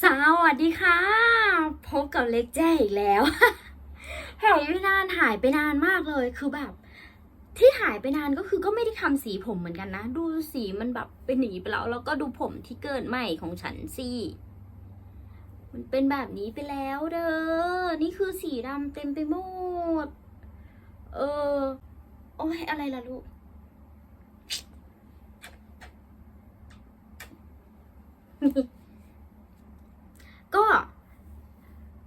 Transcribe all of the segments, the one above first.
สวัสดีค่ะ พบกับเล็กแจ้อีกแล้วหายไปนานหายไปนานมากเลยคือแบบ ที่หายไปนานก็คือก็ไม่ได้ทำสีผมเหมือนกันนะ ดูสีมันแบบเป็นหนีไปแล้วแล้วก็ดูผมที่เกิดใหม่ของฉันสิมันเป็นแบบนี้ไปแล้วเด้อนี่คือสีดำเต็มไปหมดเออโอ้ยอะไรล่ะลูก ก็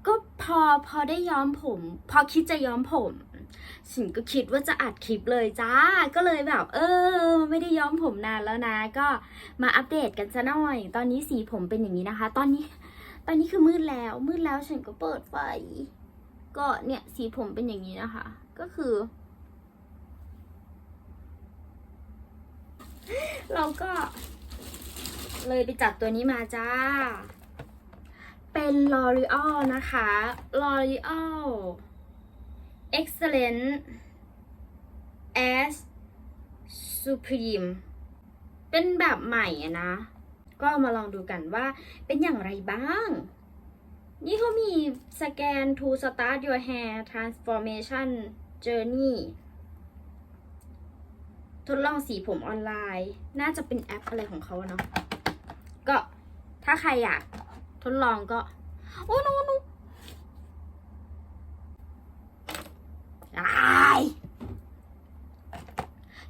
ก็พอพอได้ย้อมผม พอคิดจะย้อมผมฉันก็คิดว่าจะอัดคลิปเลยจ้า ก็เลยแบบ เออ ไม่ได้ย้อมผมนานแล้วนะ ก็มาอัปเดตกันซะหน่อย ตอนนี้สีผมเป็นอย่างนี้นะคะ ตอนนี้ ตอนนี้คือมืดแล้ว มืดแล้วฉันก็เปิดไฟ ก็เนี่ยสีผมเป็นอย่างนี้นะคะ ก็คือ เราก็เลยไปจัดตัวนี้มาจ้า เป็น L'Oreal นะคะ L'Oreal Excellent as Supreme เป็นแบบใหม่อะนะ ก็มาลองดูกันว่าเป็นอย่างไรบ้าง นี่เขามีสแกน to start your hair transformation journey ทดลองสีผมออนไลน์ น่าจะเป็นแอปอะไรของเขาเนาะ ก็ถ้าใครอยาก ทดลองก็ โอ้โนโนไอ้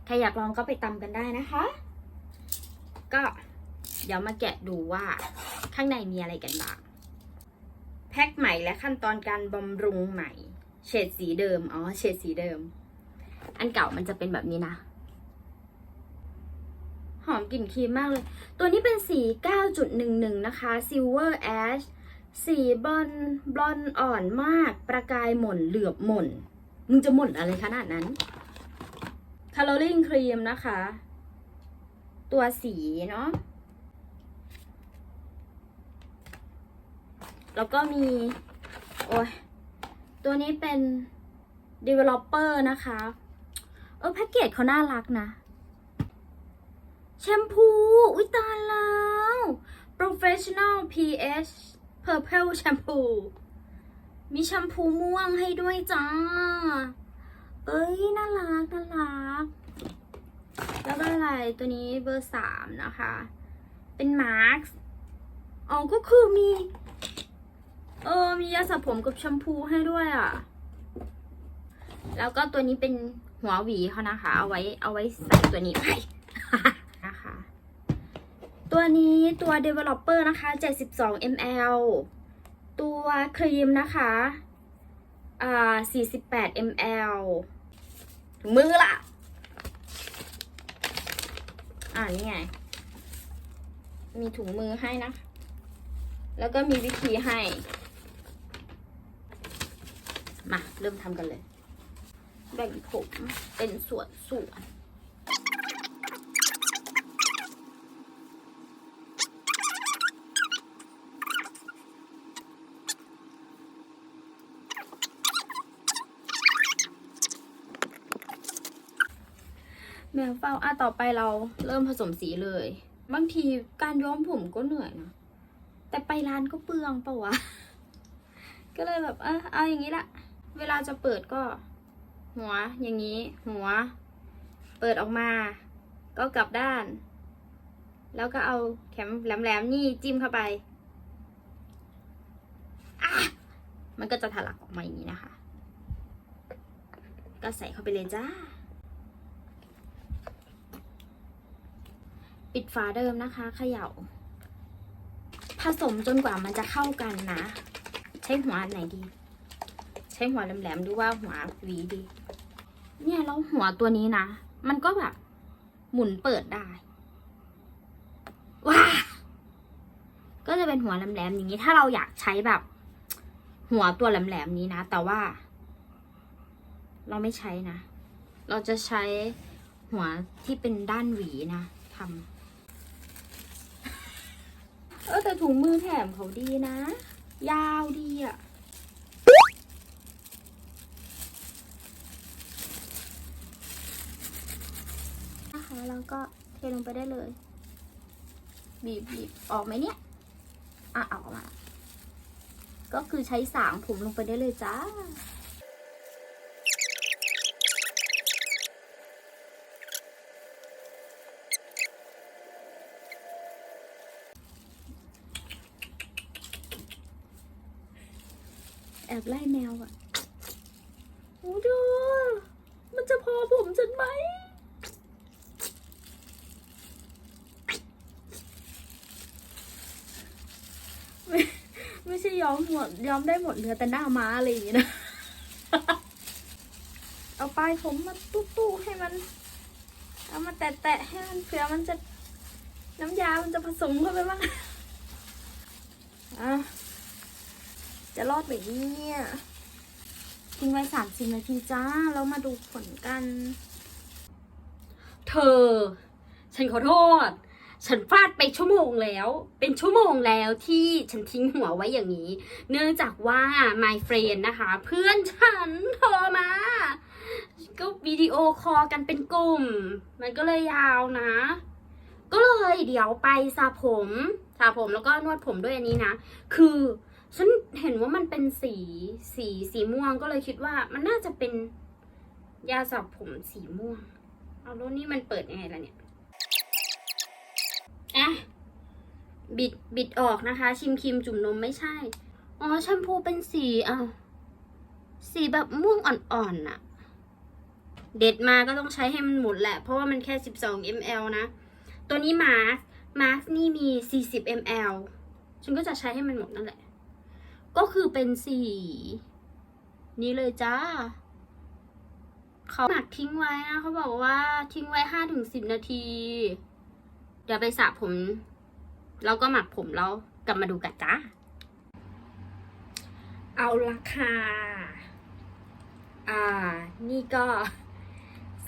ใครอยากลองก็ไปตำกันได้นะคะ ก็เดี๋ยวมาแกะดูว่าข้างในมีอะไรกันบ้าง แพ็คใหม่และขั้นตอนการบำรุงใหม่ เฉดสีเดิม อ๋อ เฉดสีเดิม อันเก่ามันจะเป็นแบบนี้นะ หอมกลิ่นครีมมากเลย ตัวนี้เป็นสี 9.11 นะคะ Silver Ash สีบอนบอนอ่อนมาก ประกายหม่น เหลือบหม่น มึงจะหม่นอะไรขนาดนั้น Coloring Cream นะคะ ตัวสีเนาะ แล้วก็มี โอ้ย ตัวนี้เป็น Developer นะคะ เออแพ็กเกจเขาน่ารักนะ แชมพู อุ้ยตายแล้ว professional pH purple shampoo มีแชมพูม่วงให้ด้วยจ้า เอ้ย น่ารัก น่ารัก แล้วก็อะไร ตัวนี้เบอร์สามนะคะ เป็นมาร์คอ๋อ ก็คือมี เออ มียาสระผมกับแชมพูให้ด้วยอะ แล้วก็ตัวนี้เป็นหัวหวีเขานะคะ เอาไว้ เอาไว้ใส่ตัวนี้ไป ตัวนี้ตัว developer นะคะ 72 ml ตัวครีมนะคะอ่า48 ml ถุงมือล่ะ อ่านี่ไง มีถุงมือให้นะ แล้วก็มีวิธีให้ มา เริ่มทำกันเลย แบ่งผมเป็นส่วนส่วน เฝ้าอะต่อไปเราเริ่มผสมสีเลย บางทีการย้อมผมก็เหนื่อยนะแต่ไปร้านก็เปลืองปะวะ ก็เลยแบบเออเอาอย่างนี้ละเวลาจะเปิดก็ หัวอย่างนี้ หัว เปิดออกมา ก็กลับด้าน แล้วก็เอาแข็มแหลมๆนี่จิ้มเข้าไปมันก็จะถลักออกมาอย่างนี้นะคะ ก็ใส่เข้าไปเลยจ้า ปิดฝาเดิมนะคะเขย่า ผสมจนกว่ามันจะเข้ากันนะ ใช้หัวไหนดี ใช้หัวแหลมๆหรือว่าหัวหวีดี เนี่ยแล้วหัวตัวนี้นะ มันก็แบบหมุนเปิดได้ว้าก็จะเป็นหัวแหลมๆอย่างนี้ ถ้าเราอยากใช้แบบ หัวตัวแหลมๆนี้นะ แต่ว่า เราไม่ใช้นะ เราจะใช้หัวที่เป็นด้านหวีนะทำ เออแต่ถุงมือแถมเขาดีนะ ยาวดีอะ่ะ นะคะแล้วก็เทลงไปได้เลย บีบบีบออกไหมเนี่ย อะเอามา ก็คือใช้สางผมลงไปได้เลยจ้า แอบไล่แมวอะโอ้เธอมันจะพอผมฉันไหมไม่ไม่ใช่ย้อมหมดย้อมได้หมดเหลือแต่หน้าม้าอะไรอย่างงี้นะ เอาปลายผมมาตู้ๆให้มัน เอามาแตะๆให้มันเผื่อมันจะน้ำยา มันจะผสมเข้าไปบ้าง อะ จะรอดไหมเนี่ยทิ้งไว้สามสิบนาทีจ้า แล้วมาดูผลกัน เธอ ฉันขอโทษ ฉันฟาดไปชั่วโมงแล้ว เป็นชั่วโมงแล้วที่ฉันทิ้งหัวไว้อย่างนี้ เนื่องจากว่า my friend นะคะ เพื่อนฉันโทรมา ก็วิดีโอคอลกันเป็นกลุ่ม มันก็เลยยาวนะ ก็เลยเดี๋ยวไปสระผมสระผมแล้วก็นวดผมด้วยอันนี้นะ คือ ฉันเห็นว่ามันเป็นสีสีสีม่วงก็เลยคิดว่ามันน่าจะเป็นยาสระผมสีม่วง เอาแล้วนี่มันเปิดยังไงล่ะเนี่ยอะบิดบิดออกนะคะ ชิมครีมจุ่มนมไม่ใช่ อ๋อแชมพูเป็นสีอะสีแบบม่วงอ่อนๆน่ะ เด็ดมาก็ต้องใช้ให้มันหมดแหละ เพราะว่ามันแค่ 12 ml นะ ตัวนี้มาร์คมาร์คนี่มี 40 ml ฉันก็จะใช้ให้มันหมดนั่นแหละ ก็คือเป็นสีนี้เลยจ้า เขาหมักทิ้งไว้นะเขาบอกว่าทิ้งไว้ห้าถึงสิบนาที เดี๋ยวไปสระผม แล้วก็หมักผมแล้วกลับมาดูกันจ้า เอาละค่ะ อ่า นี่ก็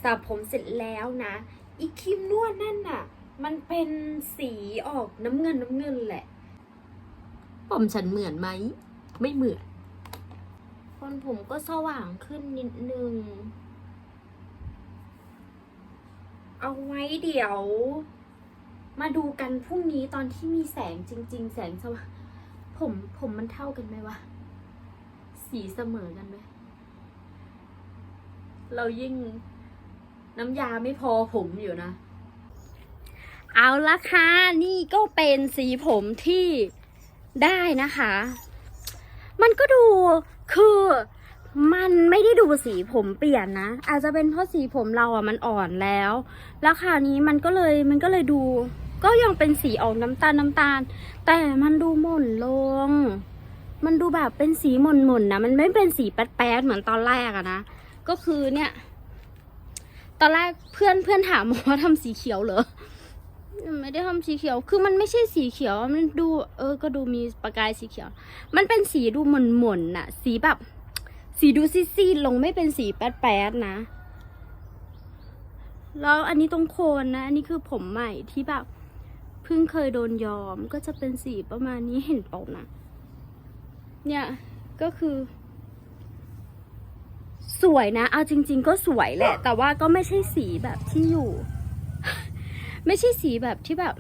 สระผมเสร็จแล้วนะ อีครีมนวดนั่นน่ะ มันเป็นสีออกน้ำเงินน้ำเงินแหละ ผมฉันเหมือนไหม ไม่เหมือน คนผมก็สว่างขึ้นนิดนึง เอาไว้เดี๋ยว มาดูกันพรุ่งนี้ตอนที่มีแสงจริง ๆ แสงสว่างผมผมมันเท่ากันไหมวะ สีเสมอกันไหม เรายิ่งน้ำยาไม่พอผมอยู่นะ เอาละค่ะ นี่ก็เป็นสีผมที่ได้นะคะ มันก็ดูคือมันไม่ได้ดูสีผมเปลี่ยนนะ อาจจะเป็นเพราะสีผมเราอะมันอ่อนแล้ว แล้วคราวนี้มันก็เลยมันก็เลยดู ก็ยังเป็นสีออกน้ำตาลน้ำตาล แต่มันดูหม่นลง มันดูแบบเป็นสีหม่นๆนะมันไม่เป็นสีแป๊ดๆเหมือนตอนแรกอะนะก็คือเนี่ย ตอนแรกเพื่อนเพื่อนถามว่าทำสีเขียวเหรอ ไม่ได้ทำสีเขียว คือมันไม่ใช่สีเขียว มันดู เออ ก็ดูมีประกายสีเขียว มันเป็นสีดูหม่นหม่นน่ะ สีแบบ สีดูซีดๆลงไม่เป็นสีแป๊ดๆนะ แล้วอันนี้ตรงโคนนะ อันนี้คือผมใหม่ที่แบบเพิ่งเคยโดนย้อม ก็จะเป็นสีประมาณนี้เห็นเปล่านะ เนี่ย ก็คือ สวยนะ เอาจริง ๆ ก็สวยแหละ แต่ว่าก็ไม่ใช่สีแบบที่อยู่ ไม่ใช่สีแบบที่แบบ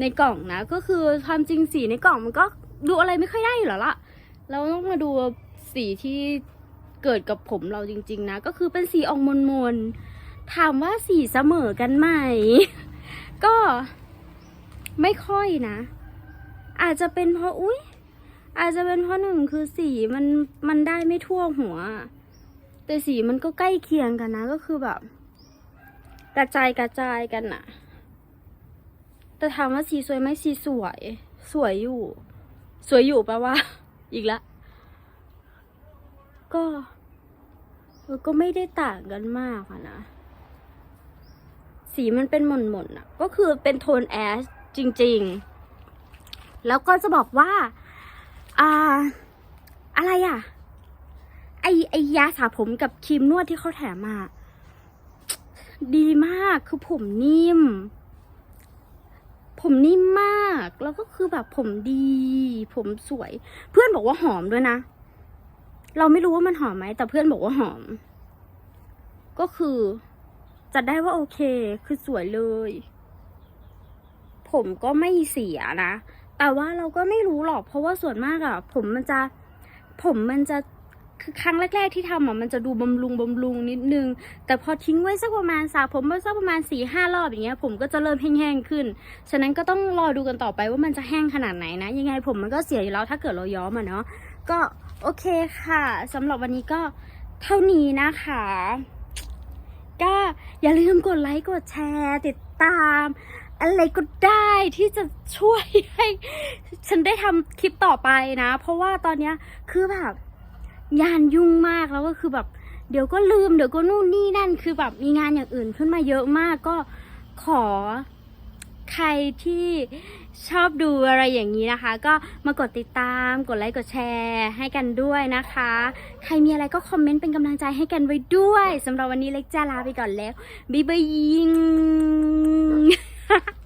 ในกล่องนะ ก็คือความจริงสีในกล่องมันก็ดูอะไรไม่ค่อยได้อยู่แล้วล่ะ เราต้องมาดูสีที่เกิดกับผมเราจริง ๆ นะ ก็คือเป็นสีออกมนๆถามว่าสีเสมอกันไหม ก็ไม่ค่อยนะ อาจจะเป็นเพราะอุ้ยอาจจะเป็นเพราะหนึ่งคือสีมันมันได้ไม่ทั่วหัว แต่สีมันก็ใกล้เคียงกันนะ ก็คือแบบ กระจายกระจายกันอะ แต่ถามว่าสีสวยไหมสีสวย สวยอยู่ สวยอยู่แปลว่า อีกละ ก็ก็ไม่ได้ต่างกันมากอะนะ สีมันเป็นหม่นๆอะก็คือเป็นโทนแอชจริง ๆ แล้วก็จะบอกว่า อ่า อะไรอะไอไอยาสระผมกับครีมนวดที่เขาแถมมา ดีมากคือผมนิ่ม ผมนิ่มมาก แล้วก็คือแบบผมดี ผมสวย เพื่อนบอกว่าหอมด้วยนะ เราไม่รู้ว่ามันหอมไหม แต่เพื่อนบอกว่าหอม ก็คือจัดได้ว่าโอเค คือสวยเลย ผมก็ไม่เสียนะแแต่ว่าเราก็ไม่รู้หรอก เพราะว่าส่วนมากอะผมมันจะ ผมมันจะ คือครั้งแรก ๆ ที่ทำอะมันจะดูบำรุงบำรุงนิดนึง แต่พอทิ้งไว้สักประมาณสระผมไว้สักประมาณสี่ห้ารอบอย่างเงี้ยผมก็จะเริ่มแห้งๆขึ้น ฉะนั้นก็ต้องรอดูกันต่อไปว่ามันจะแห้งขนาดไหนนะ ยังไงผมมันก็เสียอยู่แล้วถ้าเกิดเราย้อมอะเนาะก็โอเคค่ะสำหรับวันนี้ก็เท่านี้นะคะ ก็อย่าลืมกดไลค์กดแชร์ ติดตาม อะไรก็ได้ที่จะช่วยให้ ฉันได้ทำคลิปต่อไปนะ เพราะว่าตอนนี้คือแบบ งานยุ่งมากแล้วก็คือแบบ เดี๋ยวก็ลืมเดี๋ยวก็นู่นนี่นั่นคือแบบมีงานอย่างอื่นขึ้นมาเยอะมากก็ขอใครที่ชอบดูอะไรอย่างนี้นะคะ ก็มากดติดตามกดไลค์กดแชร์ให้กันด้วยนะคะ ใครมีอะไรก็คอมเมนต์เป็นกำลังใจให้กันไว้ด้วยสำหรับวันนี้เล็กจ้าลาไปก่อนแล้วบ๊ายบาย